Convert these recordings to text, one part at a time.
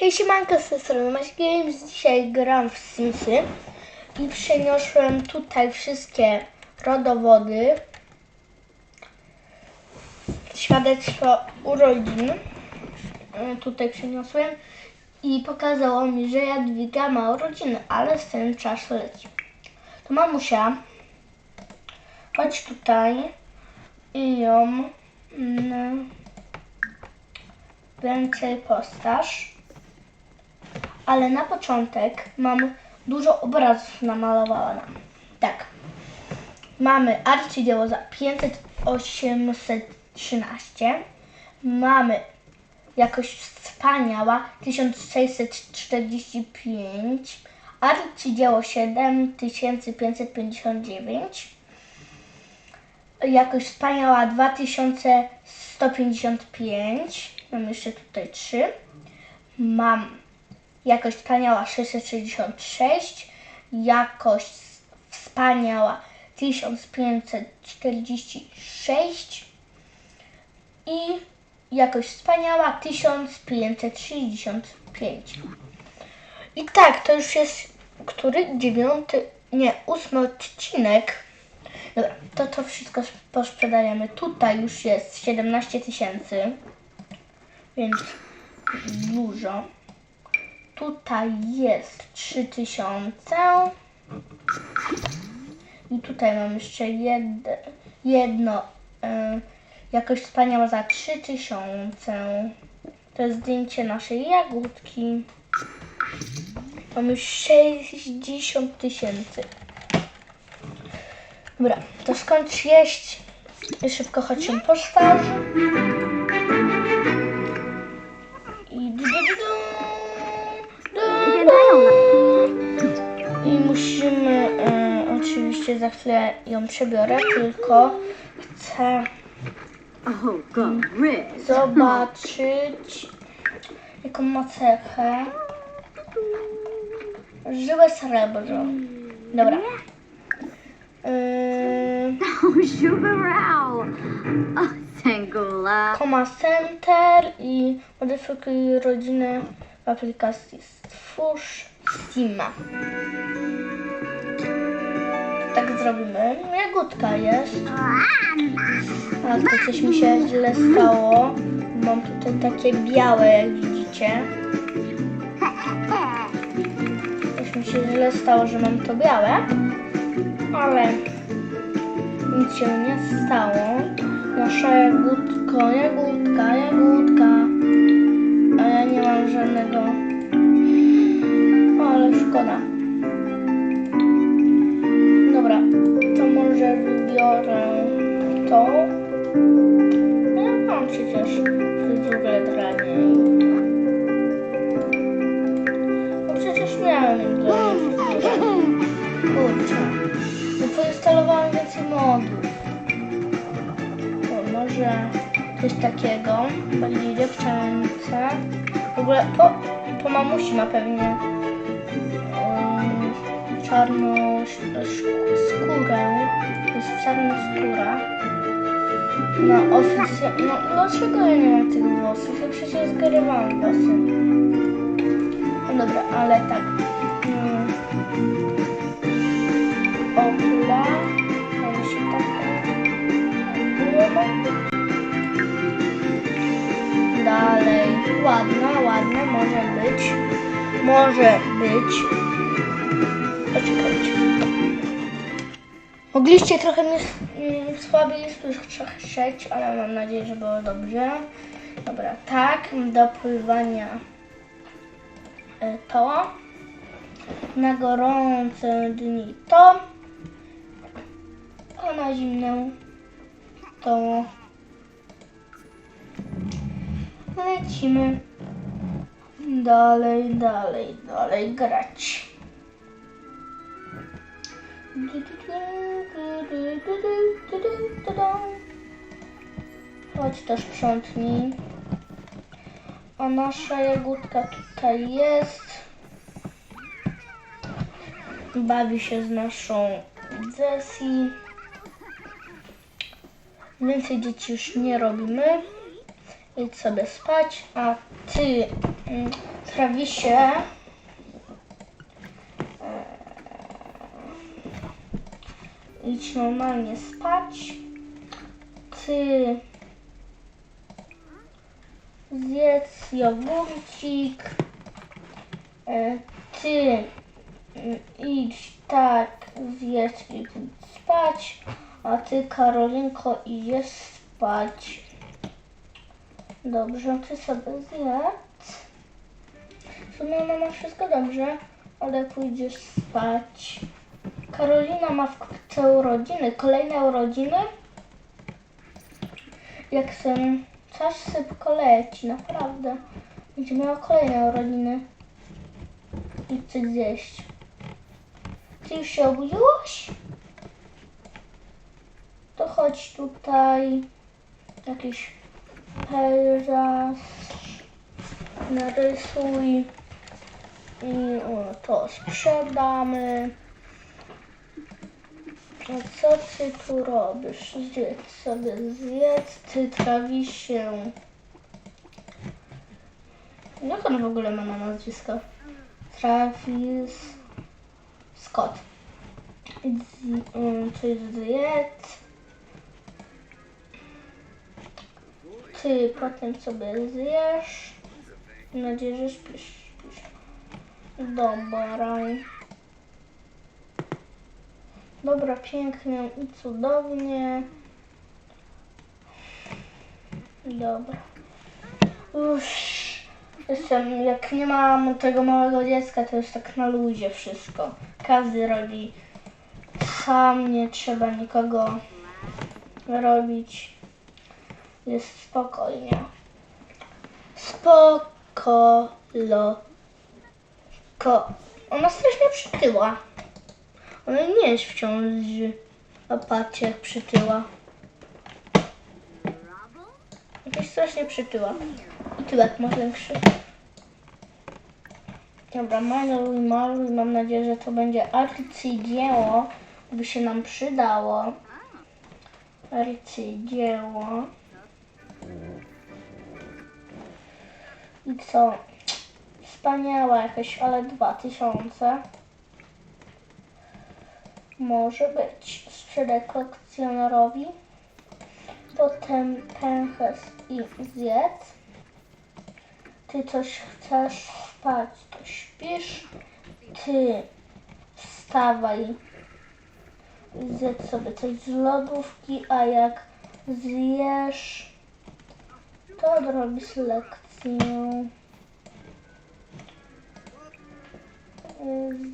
Hej, siemanko, z tej strony Maś Games. Dzisiaj gram w Simsy i przeniosłem tutaj wszystkie rodowody, świadectwo urodzin. E, Tutaj przeniosłem i pokazało mi, że Jadwiga ma urodziny, ale z tym czas leci. To mamusia, chodź tutaj i ją mm, więcej postaż. Ale na początek mam dużo obrazów namalowana. Tak. Mamy arcydzieło za 500 813. Mamy jakość wspaniała 1645. Arcydzieło 7559. Jakość wspaniała 2155. Mam jeszcze tutaj 3. Mam jakość wspaniała 666, jakość wspaniała 1546 i jakość wspaniała 1565. I tak, to już jest który? Dziewiąty, nie, ósmy odcinek. Dobra, to to wszystko posprzedajemy. Tutaj już jest 17 tysięcy, więc dużo. Tutaj jest 3000. I tutaj mam jeszcze jedno, jedno y, jakoś wspaniała za 3000. To jest zdjęcie naszej jagódki. Mam już 60 tysięcy. Dobra, to skończ jeść i szybko chodź się postaw. Oczywiście za chwilę ją przebiorę, tylko chcę Oh, zobaczyć jaką ma cechę. Żywe srebro. Dobra. Yy, Oh. Koma Center i modyfikuj rodzinę w aplikacji Stwórz Steama. Tak zrobimy. Jagódka jest. A to coś mi się źle stało. Mam tutaj takie białe, jak widzicie. Coś mi się źle stało, że mam to białe. Ale nic się nie stało. Nasza jagódko, jagódka, jagódka. A ja nie mam żadnego. Ale szkoda. Może wybiorę to. Ja mam przecież dla niej. No przecież miałem fryzurę. Kurczę. No poinstalowałem więcej modów. Może coś takiego. Bardziej dziewczęce. W ogóle po, po mamusi ma pewnie um, czarną skórę. To jest czarna skóra. No, oficja... No, dlaczego ja nie mam tych włosów? Ja przecież zgarywałam włosy. No dobra, ale tak. Mm. Okula. Może się tak... Dalej. Ładna, ładna może być. Może być. Poczekajcie. Mogliście trochę mnie mm, słabiej słyszeć, ale mam nadzieję, że było dobrze. Dobra, tak, do pływania y, to. Na gorące dni to. A na zimną to. Lecimy dalej, dalej, dalej grać. Chodź to sprzątnij. A nasza jagódka tutaj jest. Bawi się z naszą Jessie. Więcej dzieci już nie robimy. Idź sobie spać, a ty mm, Idź normalnie spać. Ty zjedz jogurcik. E, Ty mm, idź tak, zjedz i spać. A ty, Karolinko, idziesz spać. Dobrze, ty sobie zjedz. W sumie ona ma wszystko dobrze, ale pójdziesz spać. Karolina ma wkrótce urodziny. Kolejne urodziny? Jak sen czas szybko leci, naprawdę. Będzie miała kolejne urodziny. I coś zjeść. Ty już się obudziłaś? To chodź tutaj. Jakiś pejzaż. Narysuj. I o, to sprzedamy. A co ty tu robisz? Zjedz sobie, zjedz. Ty trawi się. Jak on w ogóle ma na nazwisko? Travis Scott. Z, um, coś zjedz. Ty potem sobie zjesz. Mam nadzieję, że śpisz. Dobra. Dobra, pięknie i cudownie. Dobra. Już jestem, jak nie mam tego małego dziecka, to już tak na luzie wszystko. Każdy robi sam, nie trzeba nikogo robić. Jest spokojnie. Spokolo. Ko. Ona strasznie przytyła. Ona nie jest wciąż apacie jak przytyła. Jakaś strasznie przytyła. I tyłek ma większy. Dobra, maluj, maluj. Mam nadzieję, że to będzie arcydzieło. By się nam przydało. Arcydzieło. I co? Wspaniała jakaś, ale 2000. Może być. Sprzedaj kolekcjonerowi. Potem pęcherz i zjedz. Ty coś chcesz spać, to śpisz. Ty wstawaj. Zjedz sobie coś z lodówki, a jak zjesz, to odrobisz lekcję.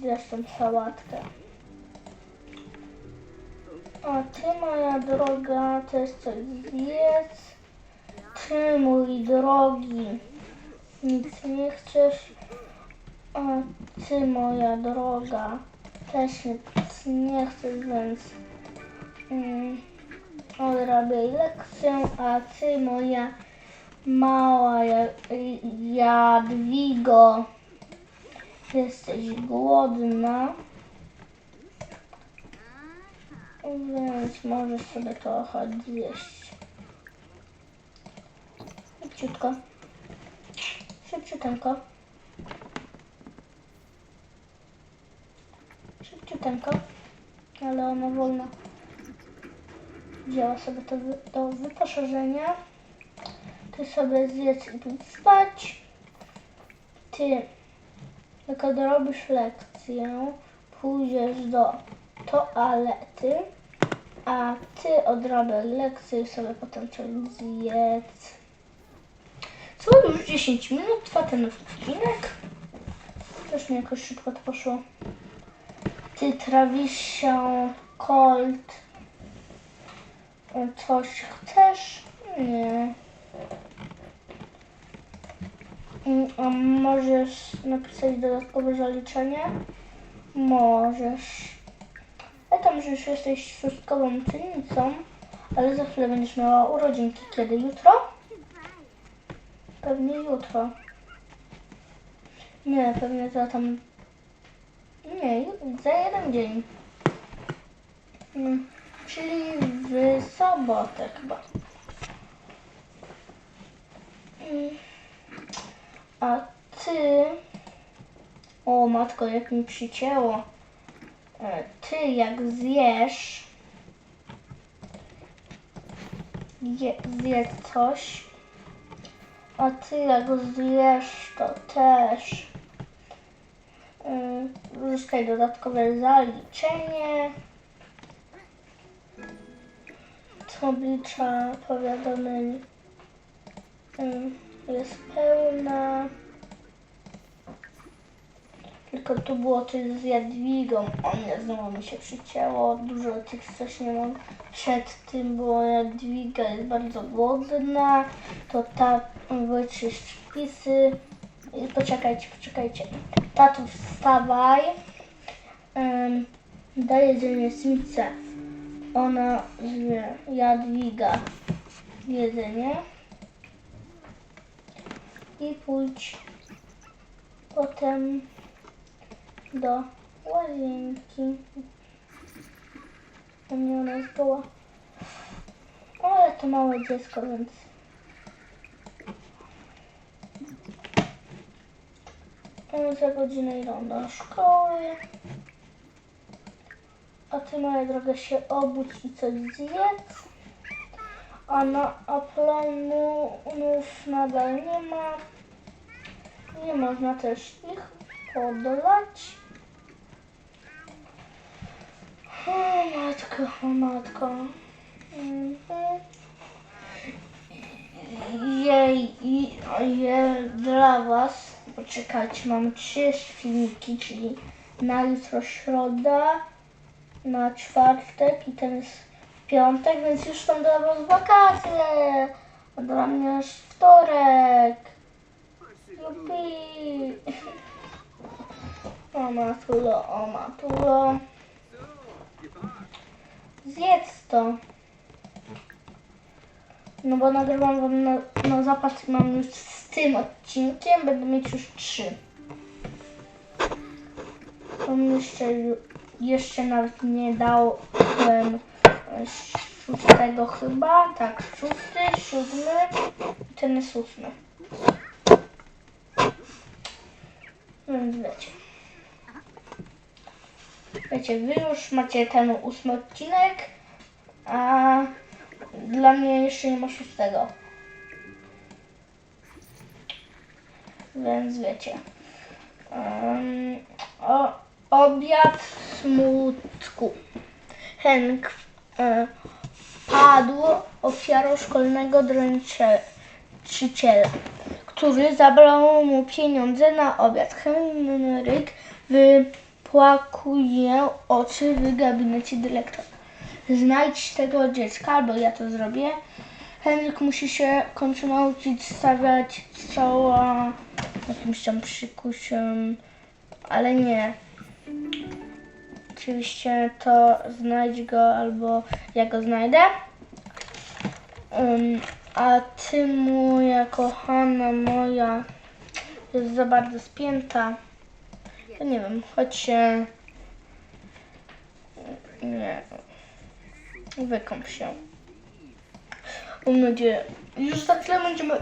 Zjesz tą sałatkę. A ty, moja droga, też coś zjedz. Ty, mój drogi, nic nie chcesz. A ty, moja droga, też nic nie chcesz, więc mm, odrabiaj lekcję. A ty, moja mała Ja- Jadwigo, jesteś głodna. Więc możesz sobie trochę zjeść. Szybciutko. Szybciuteńko. Szybciuteńko. Ale ona wolno wzięła sobie to do wyposażenia. Ty sobie zjedz i pójdź spać. Ty, jak odrobisz lekcję, pójdziesz do toalety, a ty odrabiaj lekcję sobie potem coś zjedz. Co, już 10 minut trwa ten odcinek? Też mi jakoś szybko to poszło. Ty trawisz się Colt. Coś chcesz? Nie. Mm, A możesz napisać dodatkowe zaliczenie? Możesz. Tam, że już jesteś szóstkową czynnicą, ale za chwilę będziesz miała urodzinki. Kiedy? Jutro? Pewnie jutro. Nie, pewnie za tam... Nie, za jeden dzień. Mm, Czyli w sobotę chyba. Mm. A ty... O matko, jak mi przycięło. E, Ty jak zjesz... Je, zjedz coś. A ty jak zjesz, to też... y, Uzyskaj dodatkowe zaliczenie. Tablicza powiadomień y, jest pełna. Tylko tu było coś z Jadwigą. O nie, znowu mi się przycięło. Dużo tych coś nie mam. Przed tym było Jadwiga jest bardzo głodna. To ta wyczyść wpisy. I Poczekajcie, poczekajcie. Tatu, wstawaj. Um, jedzenie Smice. Ona zwie Jadwiga jedzenie. I pójdź potem do łazienki. U mnie ona jest goła. Ale to małe dziecko, więc... Za godzinę idą do szkoły. A ty, moja droga, się obudź i coś zjedz. A, na, a planów nadal nie ma. Nie można też ich podlać. O matko, o matko. Jej, je dla was. Poczekajcie, mam trzy filmiki, czyli na jutro środa, na czwartek i ten jest piątek, więc już są dla was wakacje. A dla mnie już wtorek. Jupi. O matulo, o matulo. Zjedz to. No bo nagrywam wam na, na zapas mam już z tym odcinkiem, będę mieć już trzy. To jeszcze, jeszcze nawet nie dałem e, szóstego chyba. Tak, szósty, siódmy i ten jest ósmy. Więc wiecie. Wiecie, wy już macie ten ósmy odcinek, a dla mnie jeszcze nie ma szóstego. Więc wiecie. Um, o, obiad smutku. Henk e, padł ofiarą szkolnego dręczyciela, który zabrał mu pieniądze na obiad. Henryk wypłakuje oczy w gabinecie dyrektora. Znajdź tego dziecka, albo ja to zrobię. Henryk musi się w końcu nauczyć stawiać czoła jakimś tam przykusiem, ale nie. Oczywiście to znajdź go, albo ja go znajdę. Ym, a ty, moja kochana moja, jest za bardzo spięta. To nie wiem, choć się... Nie. Wykąp się. Mam nadzieję. Już za chwilę będziemy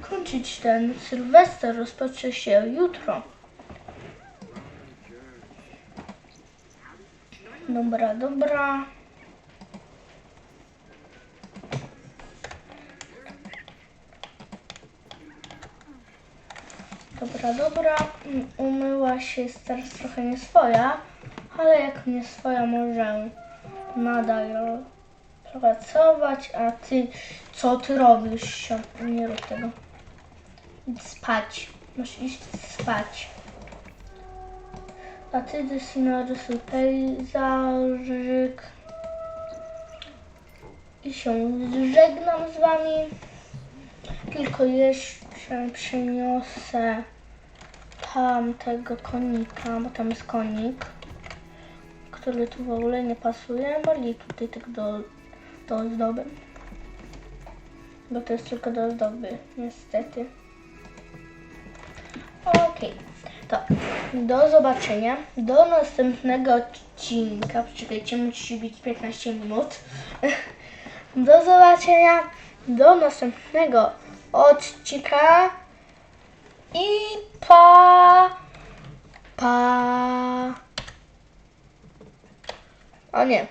kończyć ten Sylwester. Rozpocznie się jutro. Dobra, dobra. Dobra, dobra. Mm, Umyła się, teraz trochę nieswoja, ale jak nie swoja może nadal pracować, a ty, co ty robisz? Sio- Nie rób tego. Idź spać. Masz iść spać. A ty, Desi, narysuj pejzażyk. I się żegnam z wami. Tylko jeszcze przyniosę tam tego konika, bo tam jest konik, który tu w ogóle nie pasuje. Bardziej tutaj tak do, do ozdoby. Bo to jest tylko do ozdoby, niestety. Okej, to do zobaczenia. Do następnego odcinka. Poczekajcie, musi być 15 minut. Do zobaczenia. Do następnego odcinka. I pa. Pa. O nie.